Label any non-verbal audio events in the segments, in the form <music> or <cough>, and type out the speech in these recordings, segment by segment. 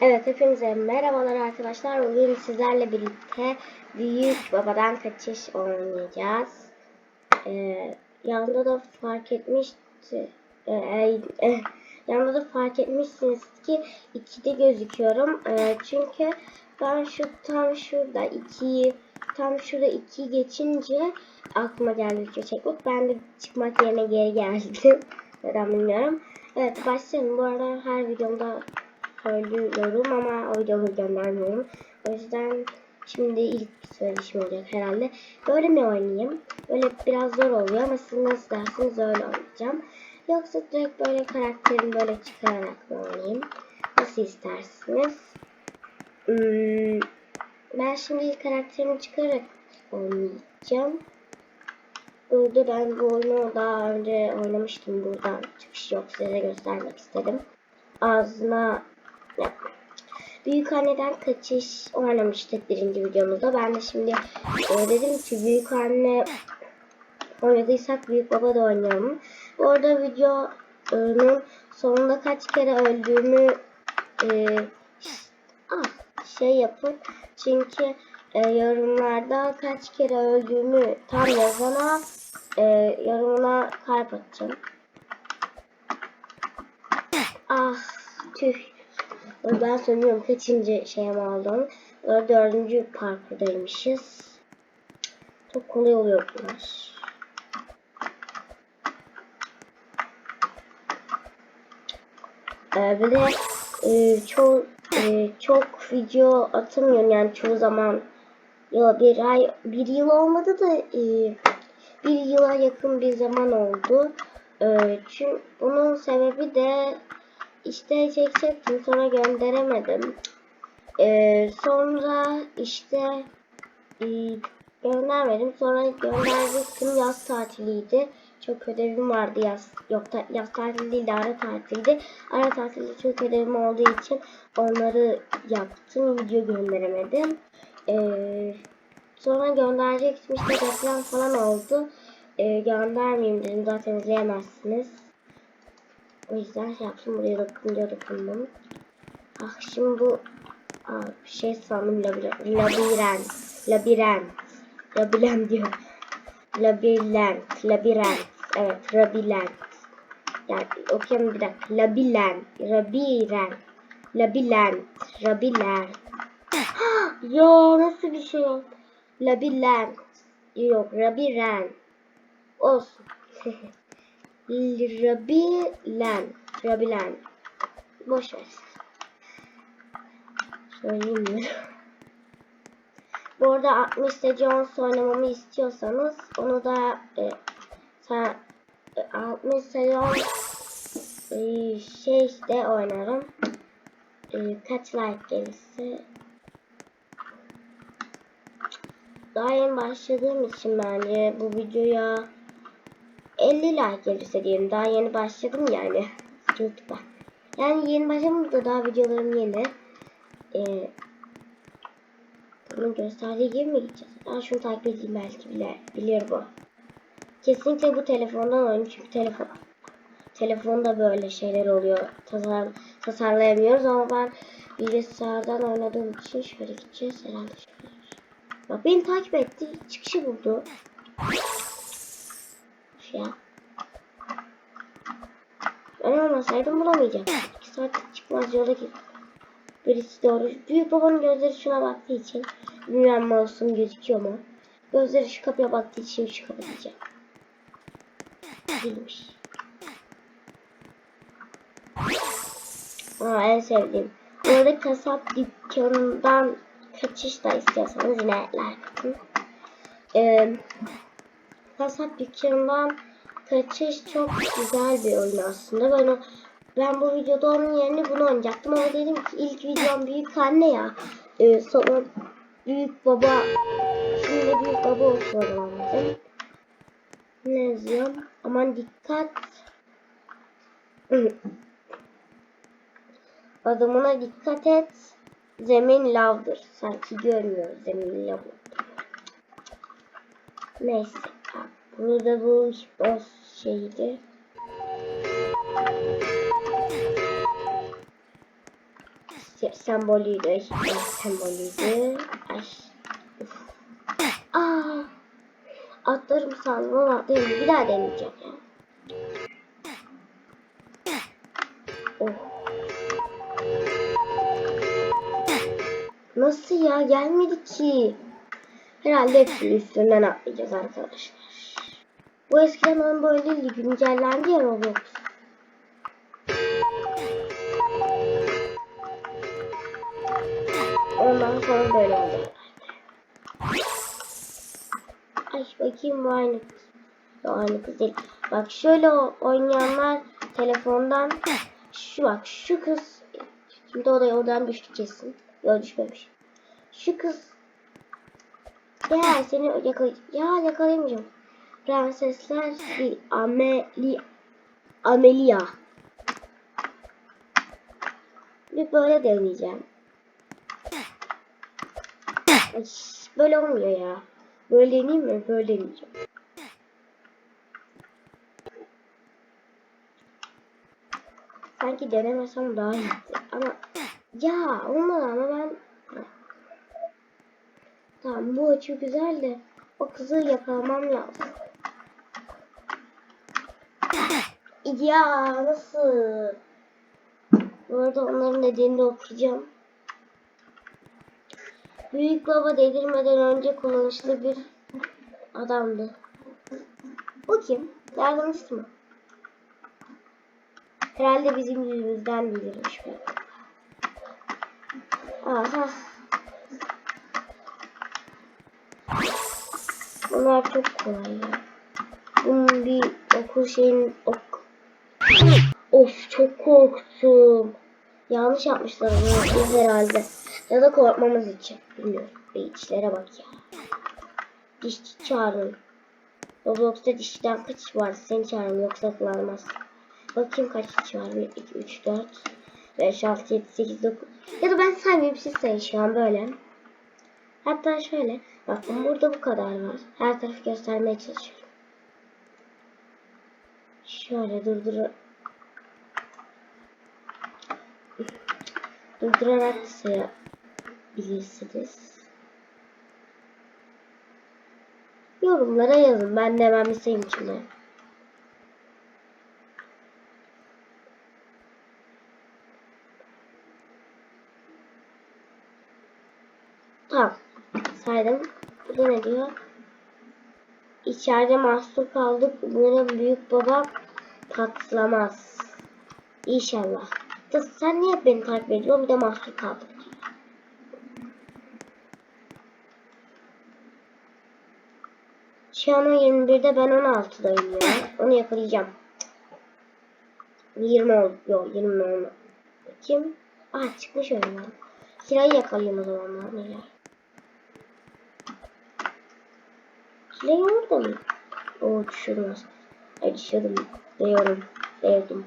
Evet hepinize merhabalar arkadaşlar. Bugün sizlerle birlikte Büyük Babadan Kaçış oynayacağız. Ee, yanında da fark etmişti. Ee, e, yanında da fark etmişsiniz ki 2'de gözüküyorum. Ee, çünkü ben şu tam şurada 2'yi tam şurada 2 geçince aklıma geldi video çekmek. Ben de çıkmak yerine geri geldim. <laughs> Neden bilmiyorum. Evet başlayalım. Bu arada her videomda söylüyorum ama o videoyu göndermiyorum. O yüzden şimdi ilk söyleşim olacak herhalde. Böyle mi oynayayım? Böyle biraz zor oluyor ama siz nasıl dersiniz öyle oynayacağım. Yoksa direkt böyle karakterimi böyle çıkararak mı oynayayım? Nasıl istersiniz? Hmm, ben şimdi ilk karakterimi çıkararak oynayacağım. Burada ben bu oyunu daha önce oynamıştım. Buradan çıkış yok. Size göstermek istedim. Ağzına Büyük anneden kaçış oynamıştık birinci videomuzda. Ben de şimdi e, dedim ki büyük anne oynadıysak büyük baba da oynayalım. Bu arada videonun sonunda kaç kere öldüğümü e, ah, şey yapın. Çünkü e, yorumlarda kaç kere öldüğümü tam yazana e, yorumuna kalp atacağım. Ah tüh. Ben sanıyorum kaçıncı şeye aldım. Dördüncü parkurdaymışız. Çok kolay oluyor bunlar. Ee, bir de e, çok e, çok video atamıyorum yani çoğu zaman ya bir ay bir yıl olmadı da e, bir yıla yakın bir zaman oldu. E, çünkü bunun sebebi de işte çekecektim sonra gönderemedim. Ee, sonra işte e, göndermedim. Sonra gönderecektim yaz tatiliydi. Çok ödevim vardı yaz. Yok da yaz tatili değil de ara tatildi. Ara tatilde çok ödevim olduğu için onları yaptım. Video gönderemedim. Ee, sonra gönderecektim işte deprem falan oldu. Ee, göndermeyeyim dedim zaten izleyemezsiniz. O yüzden şey yaptım. Buraya dokunca dokundum. Ah şimdi bu Aa, bir şey sandım labirent. Labirent. Labirent. Labirent diyor. Labirent. Labirent. Evet. Labirent. Yani okuyalım bir dakika. Labirent. Labirent. Labirent. Labirent. <gasps> Yo nasıl bir şey yok. Labirent. Yok. Labirent. Olsun. <laughs> Rabilen. Rabilen. Boş ver. Söyleyeyim? <laughs> Bu arada 60 Jones oynamamı istiyorsanız onu da e, sen, e, 60 Jones e, şey işte oynarım. E, kaç like gelirse daha yeni başladığım için bence bu videoya 50 like gelirse diyelim. Daha yeni başladım yani. YouTube'a. Yani yeni başlamadım da daha videolarım yeni. Ee, bunun gösterdiği gibi mi gideceğiz? Ben şunu takip edeyim belki bile. Bilir bu. Kesinlikle bu telefondan oyun çünkü telefon telefonda böyle şeyler oluyor. Tasar, tasarlayamıyoruz ama ben bilgisayardan oynadığım için şöyle gideceğiz herhalde şöyle. Bak beni takip etti. Çıkışı buldu ya. Ben olmasaydım bulamayacaktım. İki saat çıkmaz yola git. Birisi doğru. Büyük babanın gözleri şuna baktığı için bilmem olsun gözüküyor mu? Gözleri şu kapıya baktığı için şu kapı diyeceğim. Değilmiş. Aa, en sevdiğim. Bu arada kasap dükkanından kaçış da istiyorsanız yine like. Ee, kasap dükkanından kaçış çok güzel bir oyun aslında. Ben, o, ben bu videoda onun yerine bunu oynayacaktım ama dedim ki ilk videom büyük anne ya. E, sonra büyük baba şimdi büyük baba olsun dedim. Ne yazıyorum? Aman dikkat. <clears throat> Adımına dikkat et. Zemin lavdır. Sanki görmüyoruz zemin lavdır. Neyse. Bunu da bu boss şeydi. se- sembolüydü. Ay, sembolüydü. Uf. Aa. Atlarım sandım ama atlarım. Bir daha deneyeceğim ya. Oh. Nasıl ya? Gelmedi ki. Herhalde hepsinin üstünden atlayacağız arkadaşlar. Bu eskiden onun böyle değildi. Güncellendi ya Roblox. Ondan sonra böyle oldu. Ay bakayım bu aynı kız. Bu aynı kız değil. Bak şöyle o- oynayanlar telefondan şu bak şu kız şimdi odaya odan düştü kesin. Yok düşmemiş. Şu kız ya seni yakal ya yakalayamayacağım. Prensesler değil. Ameli Amelia. Bir böyle deneyeceğim. Ay, böyle olmuyor ya. Böyle deneyeyim mi? Böyle deneyeceğim. Sanki denemesem daha iyiydi. Ama ya olmadı ama ben Tamam bu açı güzel de o kızı yakalamam lazım. Ya nasıl? Bu arada onların dediğini de okuyacağım. Büyük baba delirmeden önce kullanışlı bir adamdı. Bu kim? Yardımcısı mı? Herhalde bizim yüzümüzden delirmiş bu. Aha. Bunlar çok kolay ya. Bunun bir okul şeyin ok. Of çok korktum. Yanlış yapmışlar bunu herhalde. Ya da korkmamız için. Bilmiyorum. Bir içlere bak ya. Dişçi çağırın. Roblox'ta dişçiden kaç var? Seni çağırın yoksa kullanmaz. Bakayım kaç kişi var? 1, 2, 3, 4, 5, 6, 7, 8, 9. Ya da ben saymayayım siz sayın şu an böyle. Hatta şöyle. Bakın burada bu kadar var. Her tarafı göstermeye çalışıyorum. Şöyle durdur durdurarak da sayabilirsiniz. Yorumlara yazın. Ben de hemen bir sayayım içinde. Tamam. Saydım. Burada ne diyor? İçeride mahsur kaldık. Umarım büyük baba patlamaz. İnşallah. Da sen niye beni takip ediyorsun? Bir de mahsur kaldık. Şu an o 21'de ben 16'dayım ya. Onu yakalayacağım. 20 oldu. Yok 20 oldu. Kim? Aa çıkmış oyundan. Kirayı yakalayayım o zaman ben. Neler? Kirayı orada mı? Oo düşürdüm az. Ay düşürdüm. Değiyorum. Değdim.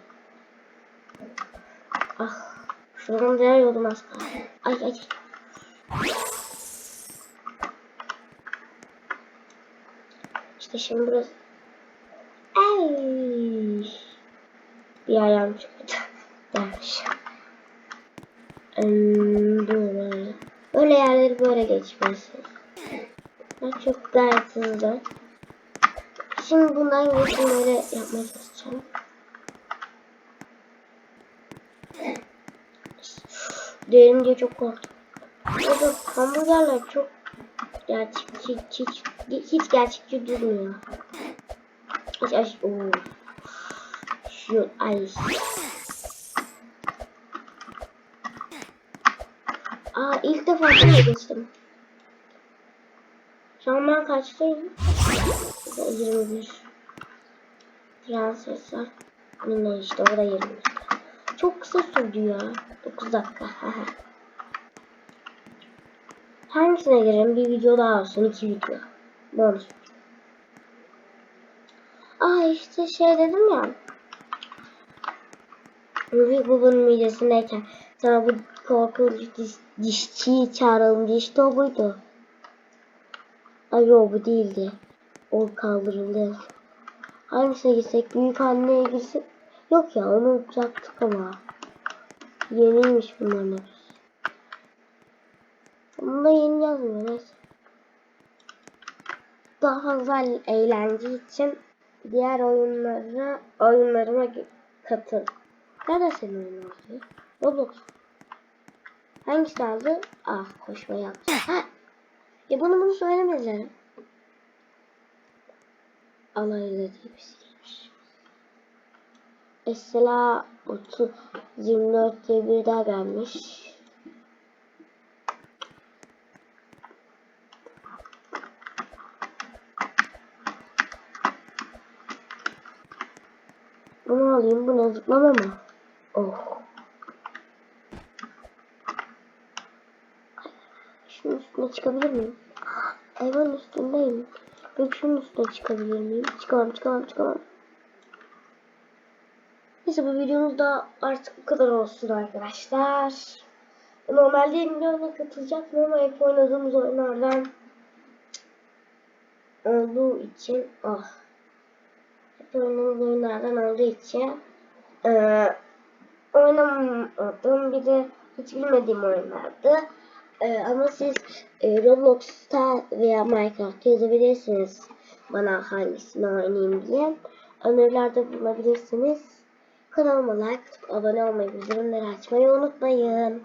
Ah. Şuradan değiyordum az kaldı. Ay ay. İşte şimdi burası. Ay. Bir ayağım çıktı. <laughs> Dermiş. Böyle. Böyle yerleri böyle geçmesi. Ben çok gayet hızlı. Şimdi bundan geçtim böyle yapmaya çalışacağım. Derin diye çok korktum. Orada hamburgerler çok gerçekçi hiç, hiç gerçekçi durmuyor. Hiç ay oo. Şu ay. Aa ilk defa böyle geçtim. Şu an ben kaçtayım? 21. Prensesler. Yine işte o da 21. Çok kısa sürdü ya. 9 dakika. Hangisine girelim? Bir video daha olsun. iki video. Bonus. Aa işte şey dedim ya. Büyük babanın midesindeyken sana bu korkunç diş, dişçiyi çağıralım diye işte o buydu. Ay yok bu değildi. O kaldırıldı. Hangisine gitsek? Büyük anneye gitsek? Yok ya onu uzattık ama. Yeniymiş bunların hepsi. Bunda yeni yazmıyor neyse. Daha fazla eğlence için diğer oyunlara oyunlarıma katıl. Nerede senin oyun aldı? Roblox. Hangisi aldı? Ah koşma yaptı. Ha. Ya bunu bunu söylemediler. Alaylı diye bir şey Mesela 30 24 diye bir daha gelmiş. Bunu alayım. Bu ne zıplama mı? Oh. Şunun üstüne çıkabilir miyim? Hayvan üstündeyim. Peki şunun üstüne çıkabilir miyim? Çıkamam, çıkamam, çıkamam. Neyse bu videomuz da artık bu kadar olsun arkadaşlar. Normalde milyona katılacaktım ama hep oynadığımız oyunlardan olduğu için ah hep oynadığımız oyunlardan olduğu için eee oynamadım. Bir de hiç bilmediğim oyunlardı. Eee, ama siz eee, Roblox'ta veya Minecraft'ta yazabilirsiniz bana hangisini oynayayım diye. Önerilerde bulunabilirsiniz. Kanalıma like abone olmayı, bildirimleri açmayı unutmayın.